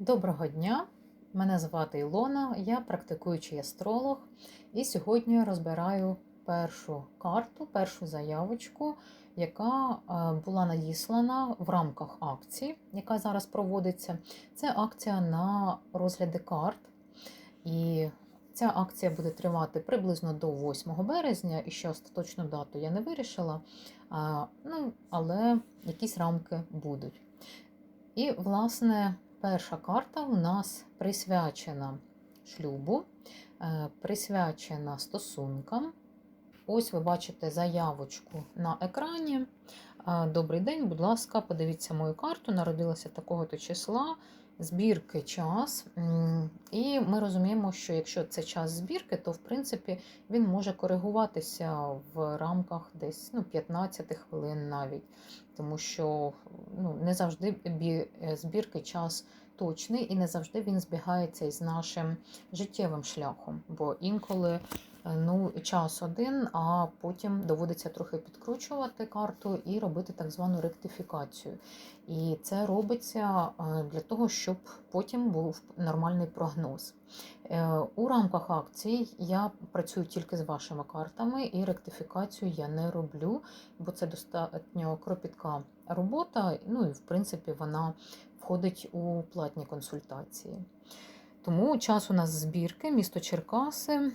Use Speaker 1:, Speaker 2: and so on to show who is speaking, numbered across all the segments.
Speaker 1: Доброго дня! Мене звати Ілона, я практикуючий астролог, і сьогодні розбираю першу карту, першу заявочку, яка е, була надіслана в рамках акції, яка зараз проводиться. Це акція на розгляди карт. І ця акція буде тривати приблизно до 8 березня, і ще остаточну дату я не вирішила, ну, але якісь рамки будуть. І, власне, перша карта у нас присвячена шлюбу, е, присвячена стосункам. Ось ви бачите заявочку на екрані. Е, Добрий день, будь ласка, подивіться мою карту. Народилася такого-то числа, збірки час. І ми розуміємо, що якщо це час збірки, то в принципі він може коригуватися в рамках десь ну, 15 хвилин навіть. Тому що ну, не завжди е, збірки час точний і не завжди він збігається із нашим життєвим шляхом. Бо інколи ну, час один, а потім доводиться трохи підкручувати карту і робити так звану ректифікацію. І це робиться е, для того, щоб потім був нормальний прогноз. Е, У рамках акцій я працюю тільки з вашими картами, і ректифікацію я не роблю, бо це достатньо кропітка робота. Ну і в принципі вона входить у платні консультації. Тому час у нас збірки, місто Черкаси.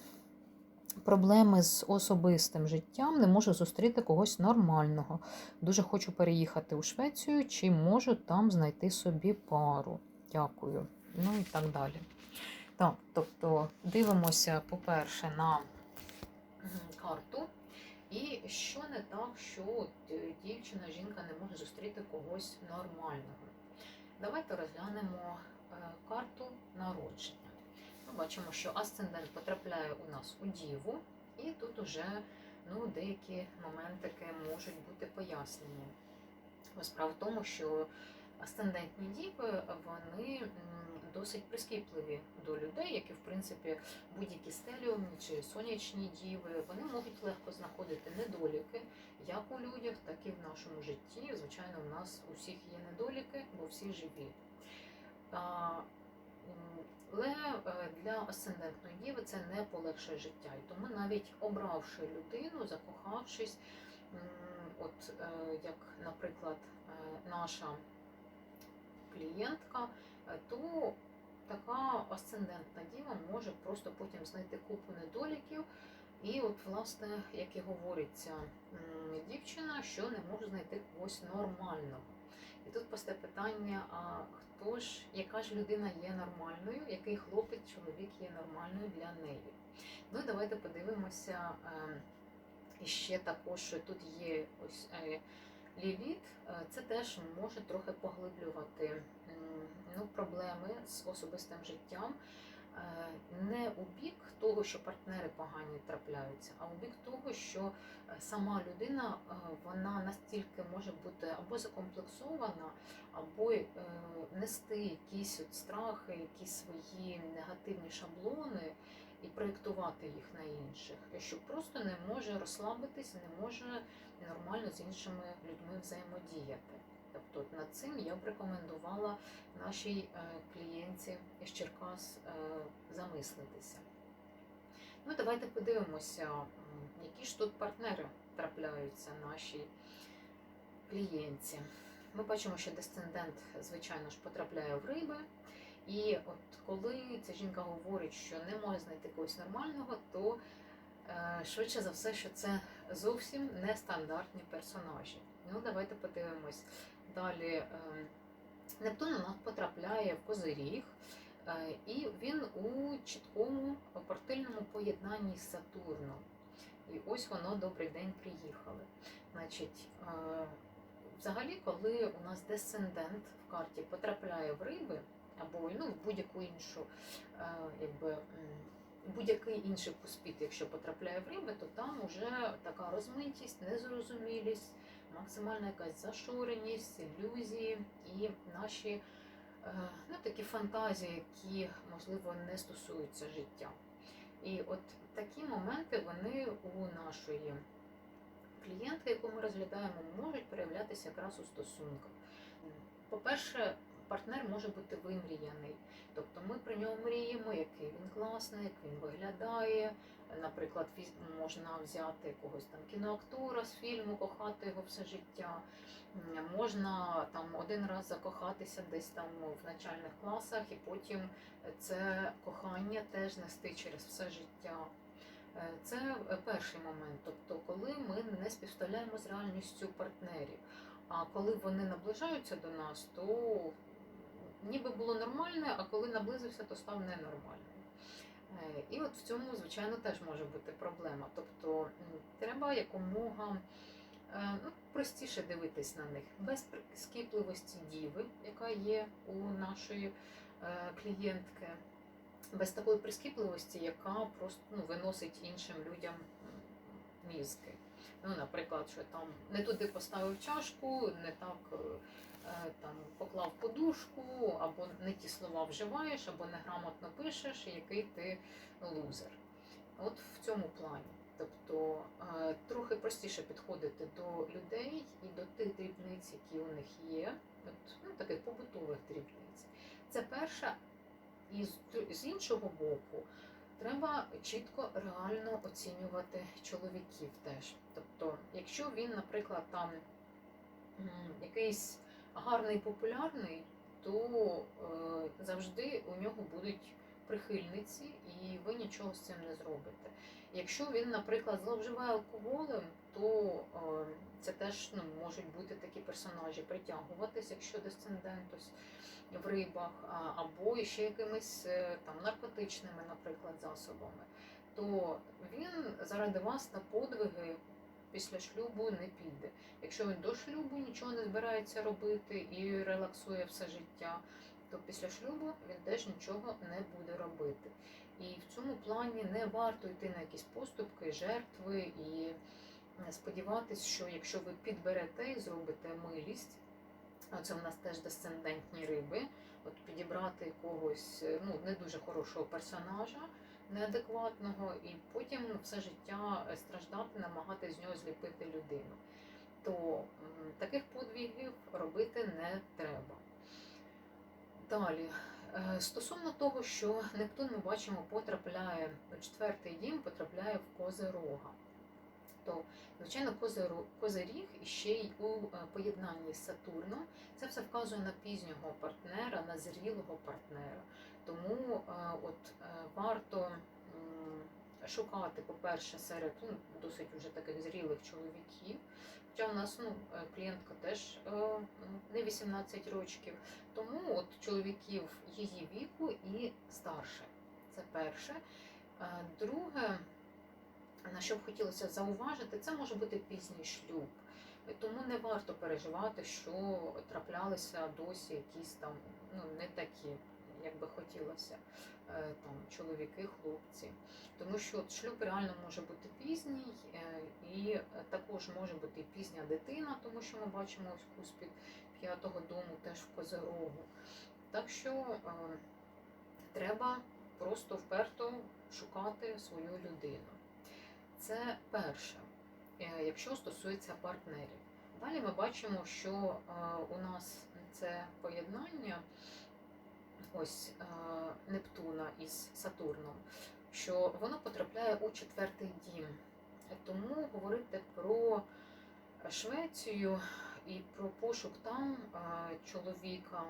Speaker 1: Проблеми з особистим життям не можу зустріти когось нормального. Дуже хочу переїхати у Швецію, чи можу там знайти собі пару. Дякую. Ну і так далі. Так, тобто дивимося, по-перше, на карту. І що не так, що е, дівчина, жінка не може зустріти когось нормального. Давайте розглянемо е, карту народження. Бачимо, що асцендент потрапляє у нас у Діву, і тут уже ну, деякі моментики можуть бути пояснені. Справа в тому, що асцендентні діви вони досить прискіпливі до людей, як і в принципі будь-які стеліумні чи сонячні діви, вони можуть легко знаходити недоліки як у людях, так і в нашому житті. Звичайно, у нас у всіх є недоліки, бо всі живі. Але е, для асцендентної діви це не полегшує життя. І тому навіть обравши людину, закохавшись, от е, як, наприклад, е, наша клієнтка, то така асцендентна діва може просто потім знайти купу недоліків. І от, власне, як і говорить ця м, дівчина, що не може знайти когось нормального. І тут постає питання: а хто ж, яка ж людина є нормальною, який хлопець, чоловік є нормальною для неї? Ну і давайте подивимося. е, І ще також що тут є ось е, ліліт, е, це теж може трохи поглиблювати ну, проблеми з особистим життям. Е, Не у бік того, що партнери погані трапляються, а у бік того, що е, сама людина е, вона настільки може бути або закомплексована, або нести якісь от страхи, якісь свої негативні шаблони і проєктувати їх на інших, що просто не може розслабитись, не може нормально з іншими людьми взаємодіяти. Тобто над цим я б рекомендувала нашій е, клієнтці із Черкас е, замислитися. Ну, давайте подивимося, які ж тут партнери трапляються нашій клієнтці. Ми бачимо, що десцендент, звичайно ж, потрапляє в риби. І от коли ця жінка говорить, що не може знайти когось нормального, то е, швидше за все, що це зовсім нестандартні персонажі. Ну, давайте подивимось. Далі е, Нептун у нас потрапляє в Козиріг, е, і він у чіткому партильному поєднанні з Сатурном. І ось воно добрий день приїхали. Значить, е, взагалі, коли у нас десцендент в карті потрапляє в риби, або ну, в будь-яку іншу, якби. Будь-який інший пуспіт, якщо потрапляє в риби, то там вже така розмитість, незрозумілість, максимальна якась зашореність, ілюзії і наші е, ну, такі фантазії, які, можливо, не стосуються життя. І от такі моменти вони у нашої клієнтки, яку ми розглядаємо, можуть проявлятися якраз у стосунках. По-перше, партнер може бути вимріяний. Тобто ми про нього мріємо, який він класний, як він виглядає. Наприклад, можна взяти якогось там кіноактора з фільму, кохати його все життя. Можна там один раз закохатися десь там в начальних класах, і потім це кохання теж нести через все життя. Е, Це перший момент, тобто коли ми не співставляємо з реальністю партнерів. А коли вони наближаються до нас, то ніби було нормальне, а коли наблизився, то став ненормальним. Е, І от в цьому, звичайно, теж може бути проблема. Тобто треба якомога е, ну, простіше дивитись на них, без прискіпливості діви, яка є у нашої е, клієнтки, без такої прискіпливості, яка просто ну, виносить іншим людям мізки. Ну, наприклад, що там не туди поставив чашку, не так е, там поклав подушку, або не ті слова вживаєш, або неграмотно пишеш, який ти лузер. От в цьому плані. Тобто е, трохи простіше підходити до людей і до тих дрібниць, які у них є, от, ну, таких побутових дрібниць. Це перше. І з, з іншого боку, треба чітко реально оцінювати чоловіків теж. Тобто, якщо він, наприклад, там якийсь гарний, популярний, то е, завжди у нього будуть прихильниці, і ви нічого з цим не зробите. Якщо він, наприклад, зловживає алкоголем, то е, це теж ну, можуть бути такі персонажі притягуватись, якщо десцендентус в рибах, або ще якимись е, там наркотичними, наприклад, засобами, то він заради вас на подвиги після шлюбу не піде. Якщо він до шлюбу нічого не збирається робити і релаксує все життя, то після шлюбу він теж нічого не буде робити. І в цьому плані не варто йти на якісь поступки, жертви і сподіватись, що якщо ви підберете і зробите милість, це в нас теж десцендентні риби, от підібрати якогось ну, не дуже хорошого персонажа, неадекватного, і потім все життя страждати, намагатись з нього зліпити людину. То таких подвігів робити не треба. Далі, е, стосовно того, що Нептун, ми бачимо, потрапляє у четвертий дім, потрапляє в Козирога. То, звичайно, Козиріг ще й у е, поєднанні з Сатурном. Це все вказує на пізнього партнера, на зрілого партнера. Тому е, от е, варто шукати, по-перше, серед ну, досить вже таких зрілих чоловіків. Хоча у нас ну, клієнтка теж не 18 років. Тому от чоловіків її віку і старше. Це перше. Друге, на що б хотілося зауважити, це може бути пізній шлюб. Тому не варто переживати, що траплялися досі якісь там ну, не такі, як би хотілося, е, там чоловіки, хлопці. Тому що шлюб реально може бути пізній, е, і також може бути пізня дитина, тому що ми бачимо ось куспід п'ятого дому теж в Козирогу. Так що е, треба просто вперто шукати свою людину. Це перше, е, якщо стосується партнерів. Далі ми бачимо, що е, у нас це поєднання ось е, Нептуна із Сатурном, що воно потрапляє у четвертий дім. Тому говорити про Швецію і про пошук там чоловіка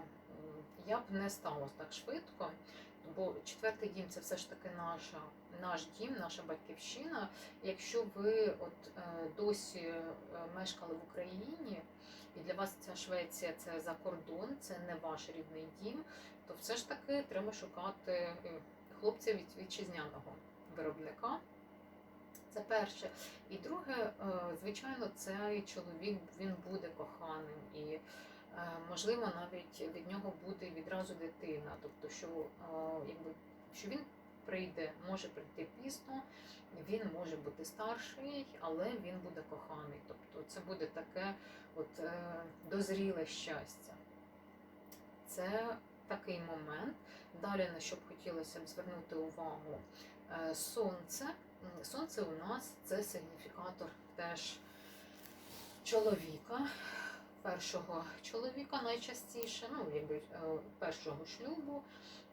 Speaker 1: я б не стала так швидко, бо четвертий дім це все ж таки наша, наш дім, наша батьківщина. Якщо ви от е, досі е, мешкали в Україні, і для вас ця Швеція це за кордон, це не ваш рідний дім, то все ж таки треба шукати е, хлопця від вітчизняного виробника. Це перше. І друге, звичайно, цей чоловік він буде коханим і можливо навіть від нього буде відразу дитина. Тобто, що якби що він прийде, може прийти пізно, він може бути старший, але він буде коханий. Тобто це буде таке от е, дозріле щастя. Це такий момент. Далі на що б хотілося б звернути увагу, е, сонце. Сонце у нас це сигніфікатор теж чоловіка. Першого чоловіка найчастіше, ну якби е, першого шлюбу.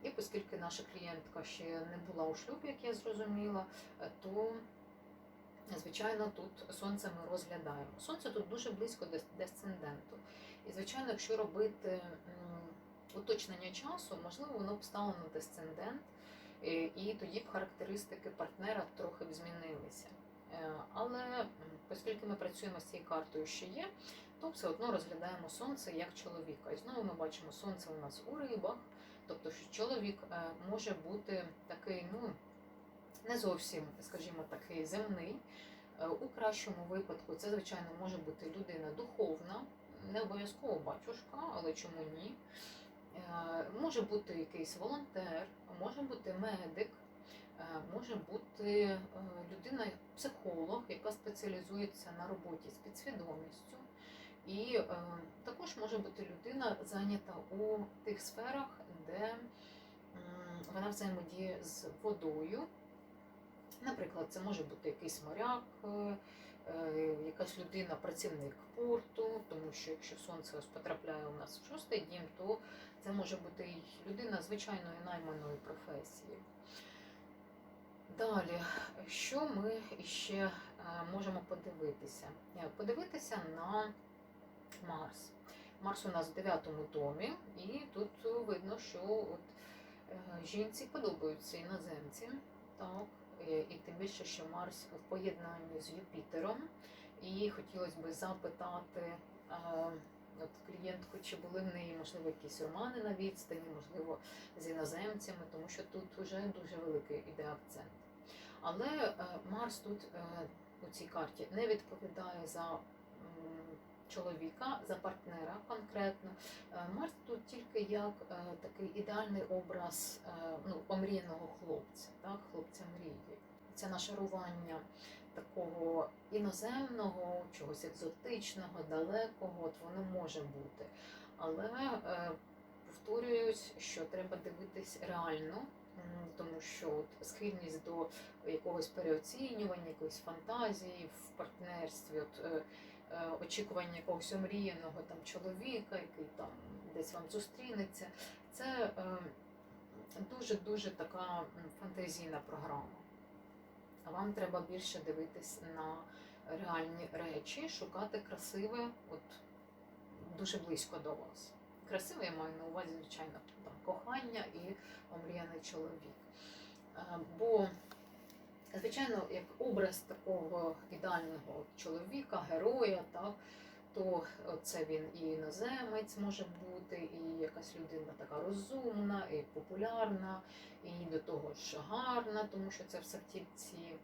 Speaker 1: І оскільки наша клієнтка ще не була у шлюбі, як я зрозуміла, е, то звичайно тут сонце ми розглядаємо. Сонце тут дуже близько до десценденту. І звичайно, якщо робити уточнення часу, можливо, воно б стало на десцендент, і, і тоді б характеристики партнера трохи б змінилися. Е, Але оскільки ми працюємо з цією картою, що є, то все одно розглядаємо сонце як чоловіка. І знову ми бачимо сонце у нас у рибах, тобто що чоловік е, може бути такий, ну не зовсім, скажімо, такий земний. Е, У кращому випадку це, звичайно, може бути людина духовна, не обов'язково батюшка, але чому ні? Е, Може бути якийсь волонтер, може бути медик, може бути е, людина, психолог, яка спеціалізується на роботі з підсвідомістю. І е, також може бути людина зайнята у тих сферах, де вона взаємодіє з водою. Наприклад, це може бути якийсь моряк, е, е, якась людина, працівник порту, тому що якщо сонце ось потрапляє у нас в шостий дім, то це може бути людина звичайної найманої професії. Далі, що ми ще е, можемо подивитися? Подивитися на Марс. Марс у нас в дев'ятому домі, і тут видно, що от е, жінці подобаються іноземці. Так, е, і тим більше, що Марс в поєднанні з Юпітером. І хотілося б запитати е, от клієнтку, чи були в неї, можливо, якісь романи на відстані, можливо, з іноземцями, тому що тут вже дуже великий іде акцент. Але Марс тут у цій карті не відповідає за чоловіка, за партнера конкретно. Е, Марс тут тільки як е, такий ідеальний образ е, ну, омріяного хлопця, так, хлопця мрії. Це нашарування такого іноземного, чогось екзотичного, далекого, от воно може бути. Але повторююсь, що треба дивитись реально, тому що от схильність до якогось переоцінювання, якоїсь фантазії в партнерстві, от, е, е, очікування якогось омріяного там чоловіка, який там десь вам зустрінеться, це дуже-дуже така фантазійна програма. Вам треба більше дивитись на реальні речі, шукати красиве, от дуже близько до вас. Красиве я маю на увазі, звичайно, кохання і омріяний чоловік. Е, Бо, звичайно, як образ такого ідеального чоловіка, героя, так, то це він і іноземець може бути, і якась людина така розумна, і популярна, і до того ж гарна, тому що це все в тільці,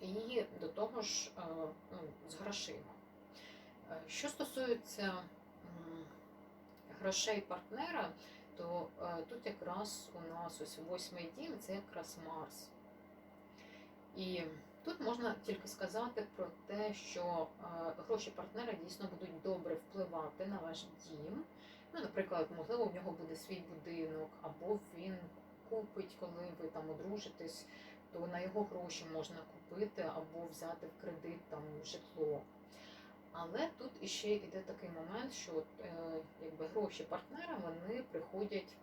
Speaker 1: і до того ж е, ну, з грошима. Е, Що стосується грошей партнера, то е, тут якраз у нас ось восьмий дім це якраз Марс. І тут можна тільки сказати про те, що е, гроші партнера дійсно будуть добре впливати на ваш дім. Ну, наприклад, можливо, в нього буде свій будинок, або він купить, коли ви там одружитесь, то на його гроші можна купити або взяти в кредит там житло. Але тут іще йде такий момент, що е, якби гроші партнера вони приходять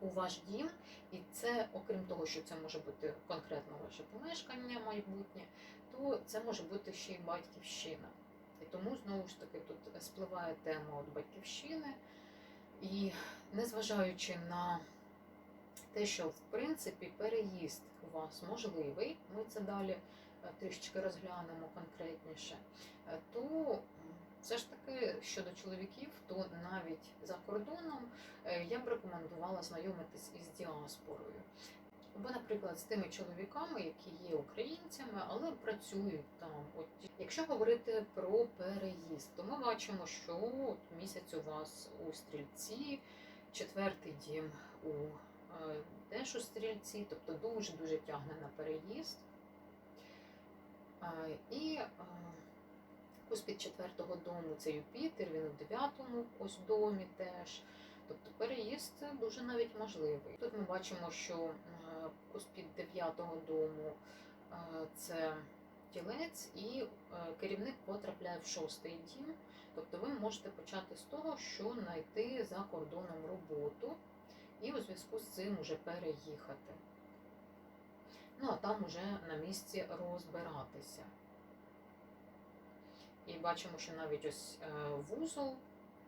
Speaker 1: у ваш дім, і це, окрім того, що це може бути конкретно ваше помешкання майбутнє, то це може бути ще й батьківщина. І тому знову ж таки тут спливає тема от батьківщини. І незважаючи на те, що в принципі переїзд у вас можливий, ми це далі трішечки розглянемо конкретніше, е, то все ж таки щодо чоловіків, то навіть за кордоном е, я б рекомендувала знайомитись із діаспорою. Або, наприклад, з тими чоловіками, які є українцями, але працюють там. От якщо говорити про переїзд, то ми бачимо, що от місяць у вас у стрільці, четвертий дім у е, теж у стрільці, тобто дуже дуже тягне на переїзд. І е, ось під четвертого дому це Юпітер, він у дев'ятому ось домі теж. Тобто переїзд дуже навіть можливий. Тут ми бачимо, що е, ось під дев'ятого дому це тілець, і е, керівник потрапляє в шостий дім. Тобто ви можете почати з того, що знайти за кордоном роботу і у зв'язку з цим уже переїхати. Ну, а там уже на місці розбиратися. І бачимо, що навіть ось е, вузол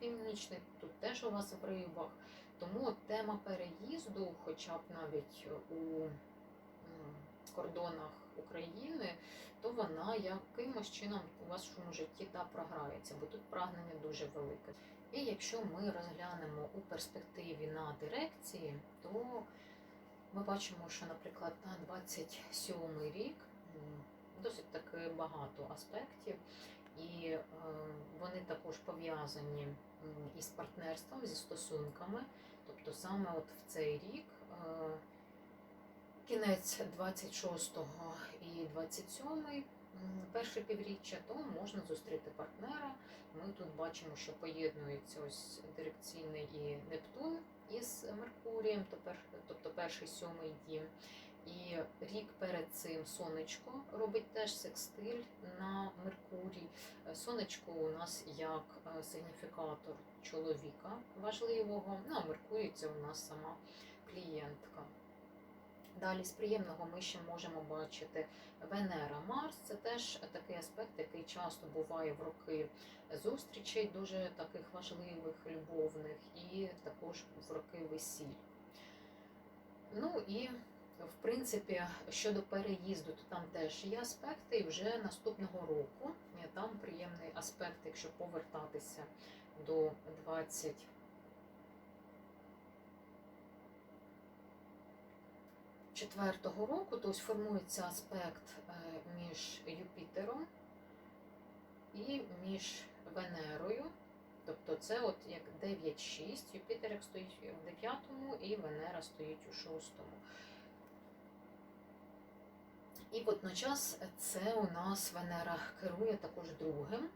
Speaker 1: північний, тут теж у вас в рибах. Тому тема переїзду, хоча б навіть у кордонах України, то вона якимось чином у вашому житті та програється, бо тут прагнення дуже велике. І якщо ми розглянемо у перспективі на дирекції, то ми бачимо, що, наприклад, на 27 рік досить таки багато аспектів, і е, вони також пов'язані із партнерством, зі стосунками. Тобто саме от в цей рік, е, кінець 26-го і 27-й, перше півріччя, то можна зустріти партнера. Ми тут бачимо, що поєднується ось дирекційний і Нептун із Меркурієм, тобто перший сьомий дім. І рік перед цим сонечко робить теж секстиль на Меркурій. Сонечко у нас як е, сигніфікатор чоловіка важливого. Ну а Меркурій це у нас сама клієнтка. Далі з приємного ми ще можемо бачити Венера Марс. Це теж такий аспект, який часто буває в роки зустрічей, дуже таких важливих, любовних, і також в роки весіль. Ну і в принципі, щодо переїзду, то там теж є аспекти, і вже наступного року е, там приємний аспект, якщо повертатися до 20. Четвертого року, то ось формується аспект е, між Юпітером і між Венерою. Тобто це от як 9-6, Юпітер як стоїть в 9 і Венера стоїть у 6. І водночас це у нас Венера керує також другим.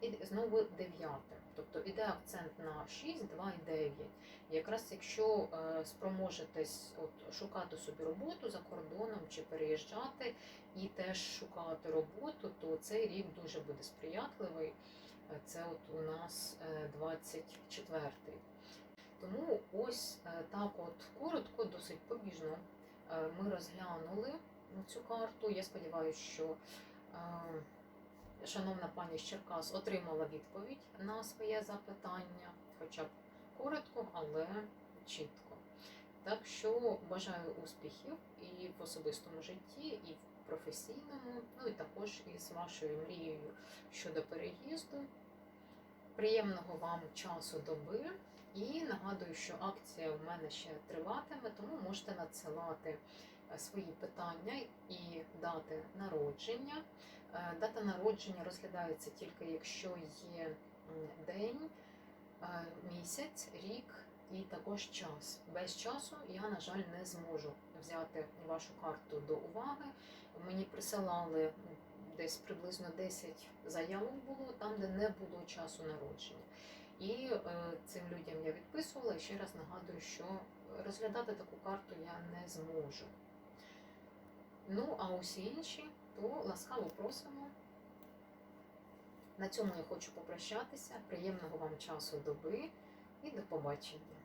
Speaker 1: І знову дев'ятим. Тобто іде акцент на 6, 2 і 9. Якраз якщо е, спроможетесь от, шукати собі роботу за кордоном чи переїжджати і теж шукати роботу, то цей рік дуже буде сприятливий. Е, Це от у нас е, 24-й. Тому ось е, так от коротко, досить побіжно е, ми розглянули цю карту. Я сподіваюся, що е, шановна пані Черкас отримала відповідь на своє запитання, хоча б коротко, але чітко. Так що бажаю успіхів і в особистому житті, і в професійному, ну і також із вашою мрією щодо переїзду. Приємного вам часу доби. І нагадую, що акція в мене ще триватиме, тому можете надсилати свої питання і дати народження. Е, Дата народження розглядається тільки якщо є день, е, місяць, рік і також час. Без часу я, на жаль, не зможу взяти вашу карту до уваги. Мені присилали десь приблизно 10 заявок було там, де не було часу народження. І е, цим людям я відписувала і ще раз нагадую, що розглядати таку карту я не зможу. Ну, а усі інші, то ласкаво просимо. На цьому я хочу попрощатися. Приємного вам часу доби і до побачення.